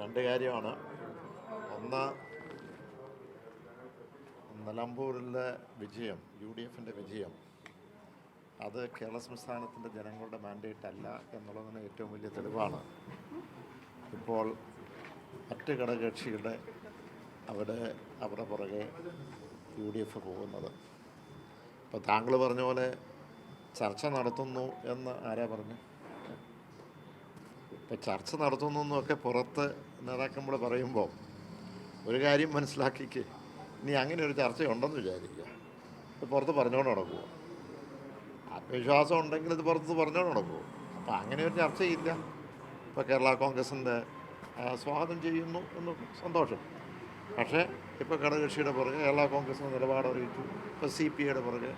രണ്ട് കാര്യമാണ്. ഒന്ന് നിലമ്പൂരിലെ വിജയം യു ഡി എഫിന്റെ വിജയം അത് കേരള സംസ്ഥാനത്തിന്റെ ജനങ്ങളുടെ മാൻഡേറ്റ് അല്ല എന്നുള്ളതിന് ഏറ്റവും വലിയ തെളിവാണ്. ഇപ്പോൾ മറ്റ് ഘടകകക്ഷികളുടെ അവിടെ അവിടെ പുറകെ യു ഡി എഫ് പോകുന്നത്. ഇപ്പോൾ താങ്കൾ പറഞ്ഞ പോലെ ചർച്ച നടത്തുന്നു എന്ന് ആരാ പറഞ്ഞു ഇപ്പം ചർച്ച നടത്തുന്നു എന്നൊക്കെ പുറത്ത് നേതാക്കന്മാർ പറയുമ്പോൾ ഒരു കാര്യം മനസ്സിലാക്കിക്ക്. ഇനി അങ്ങനെ ഒരു ചർച്ചയുണ്ടെന്ന് വിചാരിക്കുക. ഇത് പുറത്ത് പറഞ്ഞുകൊണ്ട് നടക്കുമോ ആത്മവിശ്വാസം ഉണ്ടെങ്കിൽ ഇത് പുറത്ത് പറഞ്ഞുകൊണ്ട് നടക്കുമോ അപ്പം അങ്ങനെ ഒരു ചർച്ചയില്ല. ഇപ്പോൾ കേരള കോൺഗ്രസിന്റെ സ്വാഗതം ചെയ്യുന്നു എന്ന് സന്തോഷം. പക്ഷേ ഇപ്പോൾ ഘടകകക്ഷിയുടെ പുറകെ കേരള കോൺഗ്രസ് നിലപാട് അറിയിച്ചു. ഇപ്പോൾ സി പി ഐയുടെ പുറകെ.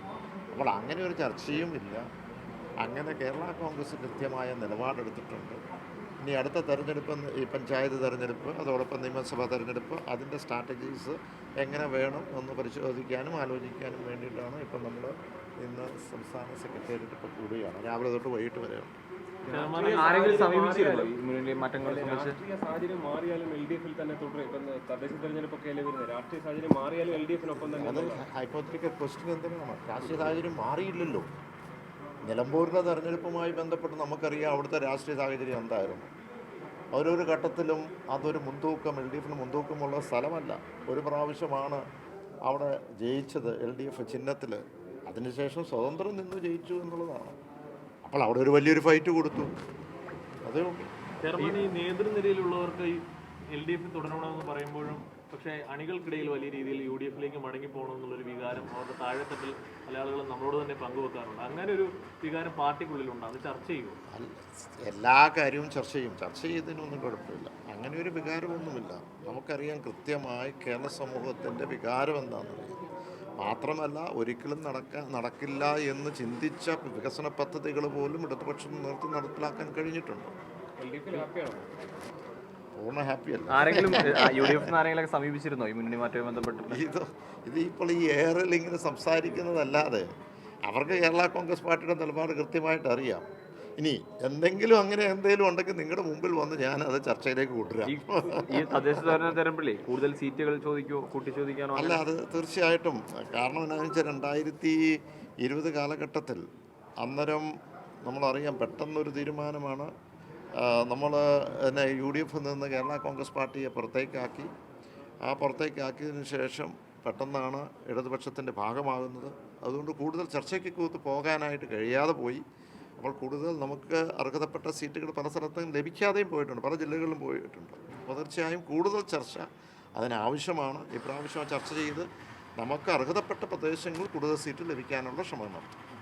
അപ്പോൾ അങ്ങനെ ഒരു ചർച്ചയും ഇല്ല. അങ്ങനെ കേരള കോൺഗ്രസ് കൃത്യമായ നിലപാടെടുത്തിട്ടുണ്ട്. ഇനി അടുത്ത തെരഞ്ഞെടുപ്പ് ഈ പഞ്ചായത്ത് തെരഞ്ഞെടുപ്പ് അതോടൊപ്പം നിയമസഭാ തെരഞ്ഞെടുപ്പ് അതിന്റെ സ്ട്രാറ്റജീസ് എങ്ങനെ വേണം എന്ന് പരിശോധിക്കാനും ആലോചിക്കാനും വേണ്ടിയിട്ടാണ് ഇപ്പം നമ്മൾ ഇന്ന് സംസ്ഥാന സെക്രട്ടേറിയറ്റ് ഇപ്പോൾ കൂടുകയാണ് രാവിലെ തൊട്ട് വൈകിട്ട് വരെ രാഷ്ട്രീയ സാഹചര്യം മാറിയാലും എൽ ഡി എഫിൽ തന്നെ തുടരും. ഇപ്പം തദ്ദേശ തെരഞ്ഞെടുപ്പൊക്കെ അല്ലേ വരുന്നത്? രാഷ്ട്രീയ സാഹചര്യം മാറിയാലും എൽ ഡി എഫിനൊപ്പം തന്നെ അത് ഹൈപ്പോത്തിക്കൽ ക്വസ്റ്റ്യൻ എന്തിനാണ്? രാഷ്ട്രീയ സാഹചര്യം മാറിയില്ലല്ലോ. നിലമ്പൂരിലെ തെരഞ്ഞെടുപ്പുമായി ബന്ധപ്പെട്ട് നമുക്കറിയാം അവിടുത്തെ രാഷ്ട്രീയ സാഹചര്യം എന്തായിരുന്നു. ഓരോരോ ഘട്ടത്തിലും അതൊരു മുൻതൂക്കം എൽ ഡി എഫിന് മുൻതൂക്കമുള്ള സ്ഥലമല്ല. ഒരു പ്രാവശ്യമാണ് അവിടെ ജയിച്ചത് എൽ ഡി എഫ് ചിഹ്നത്തിൽ അതിനുശേഷം സ്വതന്ത്രം നിന്ന് ജയിച്ചു എന്നുള്ളതാണ്. അപ്പോൾ അവിടെ ഒരു വലിയൊരു ഫൈറ്റ് കൊടുത്തു. അതേ ഉള്ളൂ. നേതൃനിരയിലുള്ളവർക്ക് എൽ ഡി എഫ് തുടരണമെന്ന് പറയുമ്പോഴും പക്ഷേ അണികൾക്കിടയിൽ വലിയ രീതിയിൽ യു ഡി എഫിലേക്ക് മടങ്ങി പോകണമെന്നുള്ളൊരു വികാരം അവരുടെ താഴെത്തട്ടിൽ പല ആളുകളും നമ്മളോട് തന്നെ പങ്കുവെക്കാറുണ്ട്. അങ്ങനെ ഒരു വികാരം പാർട്ടിക്കുള്ളിലുണ്ട്. അത് ചർച്ച ചെയ്യുമോ എല്ലാ കാര്യവും ചർച്ച ചെയ്യും. ചർച്ച ചെയ്തതിനൊന്നും കുഴപ്പമില്ല. അങ്ങനെ ഒരു വികാരമൊന്നുമില്ല. നമുക്കറിയാം കൃത്യമായി കേരള സമൂഹത്തിന്റെ വികാരം എന്താണെന്നറിയാം മാത്രമല്ല ഒരിക്കലും നടക്ക നടക്കില്ല എന്ന് ചിന്തിച്ച വികസന പദ്ധതികൾ പോലും ഇടതുപക്ഷം നിർത്തി നടപ്പിലാക്കാൻ കഴിഞ്ഞിട്ടുണ്ട്. പൂർണ ഹാപ്പിയല്ല ആരെങ്കിലും യു ഡി എഫ് ആരെങ്കിലും സമീപിച്ചിരുന്നോ ഈ മുന്നണി മാറ്റവുമായി ബന്ധപ്പെട്ട് ഇത് ഇത് ഇപ്പോൾ ഈ എയറിൽ ഇങ്ങനെ സംസാരിക്കുന്നതല്ലാതെ അവർക്ക് കേരള കോൺഗ്രസ് പാർട്ടിയുടെ നിലപാട് കൃത്യമായിട്ട് അറിയാം. ഇനി എന്തെങ്കിലും അങ്ങനെ എന്തെങ്കിലും ഉണ്ടെങ്കിൽ നിങ്ങളുടെ മുമ്പിൽ വന്ന് ഞാൻ അത് ചർച്ചയിലേക്ക് കൂട്ടുക ഈ തദ്ദേശ കൂടുതൽ സീറ്റുകൾ ചോദിക്കോ കൂട്ടി ചോദിക്കാനോ അല്ല അത് തീർച്ചയായിട്ടും. കാരണം എന്താണെന്ന് വെച്ചാൽ രണ്ടായിരത്തി ഇരുപത് കാലഘട്ടത്തിൽ അന്നേരം നമ്മളറിയാം പെട്ടെന്നൊരു തീരുമാനമാണ് നമ്മൾ എന്നെ യു ഡി എഫിൽ നിന്ന് കേരള കോൺഗ്രസ് പാർട്ടിയെ പുറത്തേക്കാക്കി. ആ പുറത്തേക്കാക്കിയതിന് ശേഷം പെട്ടെന്നാണ് ഇടതുപക്ഷത്തിന്റെ ഭാഗമാകുന്നത്. അതുകൊണ്ട് കൂടുതൽ ചർച്ചയ്ക്ക് കൂത്ത് പോകാനായിട്ട് കഴിയാതെ പോയി. അപ്പോൾ കൂടുതൽ നമുക്ക് അർഹതപ്പെട്ട സീറ്റുകൾ പല സ്ഥലത്തും ലഭിക്കാതെയും പോയിട്ടുണ്ട്. പല ജില്ലകളിലും പോയിട്ടുണ്ട്. അപ്പോൾ തീർച്ചയായും കൂടുതൽ ചർച്ച അതിനാവശ്യമാണ്. ഇപ്രാവശ്യം ചർച്ച ചെയ്ത് നമുക്ക് അർഹതപ്പെട്ട പ്രദേശങ്ങളിൽ കൂടുതൽ സീറ്റ് ലഭിക്കാനുള്ള ശ്രമം നടത്തും.